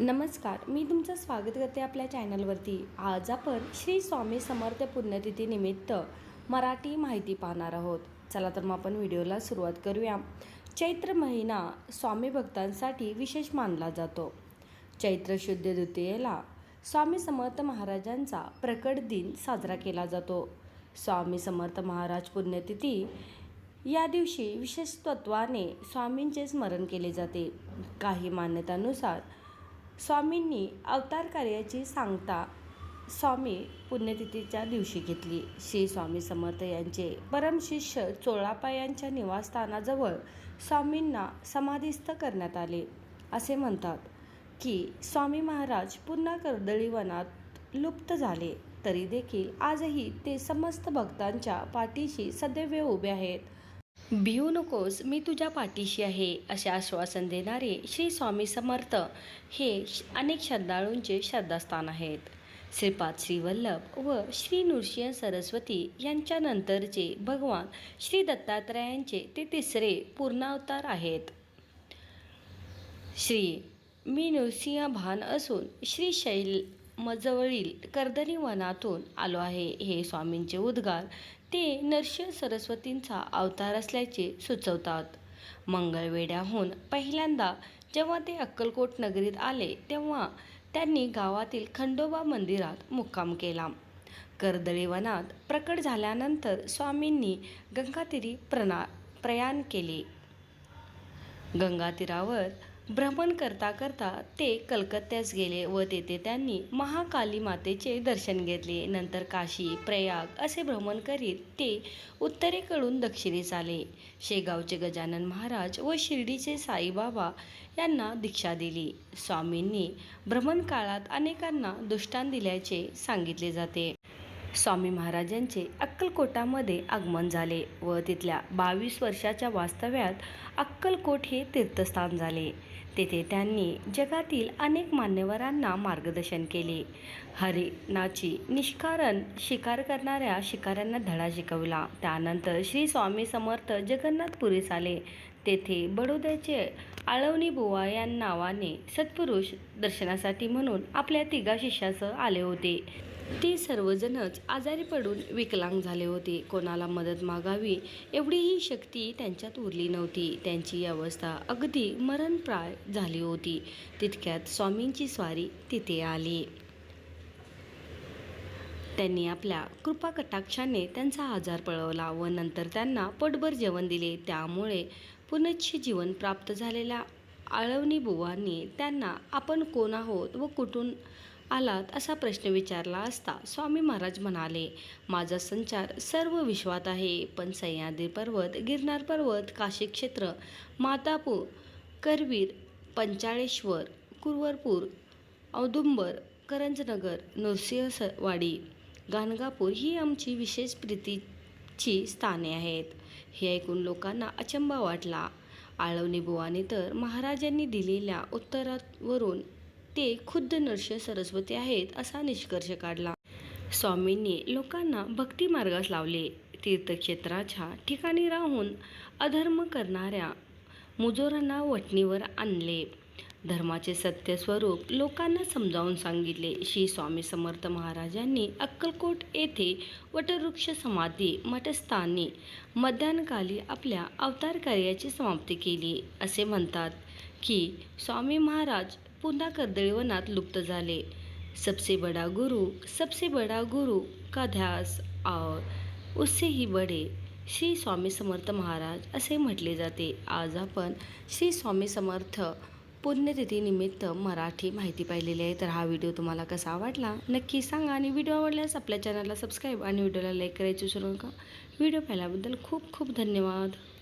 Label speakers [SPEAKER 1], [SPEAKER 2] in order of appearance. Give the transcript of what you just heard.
[SPEAKER 1] नमस्कार मी तुमचं स्वागत करते आपल्या चॅनलवरती. आज आपण श्री स्वामी समर्थ पुण्यतिथीनिमित्त मराठी माहिती पाहणार आहोत. चला तर मग आपण व्हिडिओला सुरुवात करूया. चैत्र महिना स्वामी भक्तांसाठी विशेष मानला जातो. चैत्र शुद्ध द्वितीयेला स्वामी समर्थ महाराजांचा प्रकट दिन साजरा केला जातो. स्वामी समर्थ महाराज पुण्यतिथी या दिवशी विशेष तत्वाने स्वामींचे स्मरण केले जाते. काही मान्यतानुसार स्वामींनी अवतार कार्याची सांगता स्वामी पुण्यतिथीच्या दिवशी घेतली. श्री स्वामी समर्थ यांचे परमशिष्य चोळापा यांच्या निवासस्थानाजवळ स्वामींना समाधिस्थ करण्यात आले. असे म्हणतात की स्वामी महाराज पुन्हा कर्दळीवनात लुप्त झाले. तरी देखील आजही ते समस्त भक्तांच्या पाठीशी सदैव उभे आहेत. भिवू नकोस मी तुझ्या पाठीशी आहे असे आश्वासन देणारे श्री स्वामी समर्थ हे श- अनेक श्रद्धाळूंचे श्रद्धास्थान आहेत. श्रीपाद श्रीवल्लभ व श्री नृसिंह सरस्वती यांच्यानंतरचे भगवान श्री दत्तात्रयांचे ते तिसरे पूर्णावतार आहेत. श्री मी नृसिंह भान असून श्री शैलमजवळील कर्दनी वनातून आलो आहे. हे स्वामींचे उद्गार ते नरसिंह सरस्वतींचा अवतार असल्याचे सुचवतात. मंगळवेढ्याहून पहिल्यांदा जेव्हा ते अक्कलकोट नगरीत आले तेव्हा त्यांनी गावातील खंडोबा मंदिरात मुक्काम केला. कर्दळी वनात प्रकट झाल्यानंतर स्वामींनी गंगातीरी प्रणा प्रयाण केले. गंगातीरावर भ्रमण करता करता ते कलकत्त्यास गेले व तेथे त्यांनी महाकाली मातेचे दर्शन घेतले. नंतर काशी प्रयाग असे भ्रमण करीत ते उत्तरेकडून दक्षिणेस आले. शेगावचे गजानन महाराज व शिर्डीचे साईबाबा यांना दीक्षा दिली. स्वामींनी भ्रमणकाळात अनेकांना दुष्टान दिल्याचे सांगितले जाते. स्वामी महाराजांचे अक्कलकोटामध्ये आगमन झाले व तिथल्या बावीस वर्षाच्या वास्तव्यात अक्कलकोट हे तीर्थस्थान झाले. तेथे त्यांनी जगातील अनेक मान्यवरांना मार्गदर्शन केले. हरिणाची निष्कारण शिकार करणाऱ्या शिकाऱ्यांना धडा शिकवला. त्यानंतर श्री स्वामी समर्थ जगन्नाथपुरीस आले. तेथे बडोद्याचे आळवणी बुवा या नावाने सत्पुरुष दर्शनासाठी म्हणून आपल्या तिघा शिष्यासह आले होते. ते सर्वजणच आजारी पडून विकलांग झाले होते. कोणाला मदत मागावी एवढीही शक्ती त्यांच्यात उरली नव्हती. त्यांची अवस्था अगदी मरणप्राय झाली होती. तितक्यात स्वामींची स्वारी तिथे आली. त्यांनी आपल्या कृपा कटाक्षाने त्यांचा आजार पळवला व नंतर त्यांना पटभर जेवण दिले. त्यामुळे पुनच्छ जीवन प्राप्त झालेल्या आळवणी बुवांनी त्यांना आपण कोण आहोत व कुठून आलात असा प्रश्न विचारला असता स्वामी महाराज म्हणाले माझा संचार सर्व विश्वात आहे पण सह्याद्री पर्वत गिरनार पर्वत काशी क्षेत्र मातापूर करवीर पंचाळेश्वर कुरवरपूर औदुंबर करंजनगर नृसिंहवाडी गाणगापूर ही आमची विशेष प्रीतीची स्थाने आहेत. हे ऐकून लोकांना अचंबा वाटला. आळवणी बुवाने तर महाराजांनी दिलेल्या उत्तरावरून ते खुद्द नरसिंह सरस्वती आहेत असा निष्कर्ष काढला. स्वामींनी लोकांना भक्ती मार्गास लावले. तीर्थक्षेत्राच्या ठिकाणी राहून अधर्म करणाऱ्या मुजोरांना वटणीवर आणले. धर्माचे सत्य स्वरूप लोकांना समजावून सांगितले. श्री स्वामी समर्थ महाराजांनी अक्कलकोट येथे वटवृक्ष समाधी मठस्थानी मध्यान्हकाली आपल्या अवतार कार्याची समाप्ती केली. असे म्हणतात की स्वामी महाराज पुन्हा कर्दळीवनात लुप्त झाले. सबसे बडा गुरु सबसे बडा गुरु का ध्यास और उससे ही बडे. श्री स्वामी समर्थ महाराज असे म्हटले जाते. आज आपण श्री स्वामी समर्थ पुण्यतिथीनिमित्त मराठी माहिती पाहिलेली आहे. तर हा व्हिडिओ तुम्हाला कसा आवडला नक्की सांगा आणि व्हिडिओ आवडल्यास आपल्या चॅनलला सबस्क्राईब आणि व्हिडिओला लाईक करायची विसरू नका. व्हिडिओ पाहिल्याबद्दल खूप खूप धन्यवाद.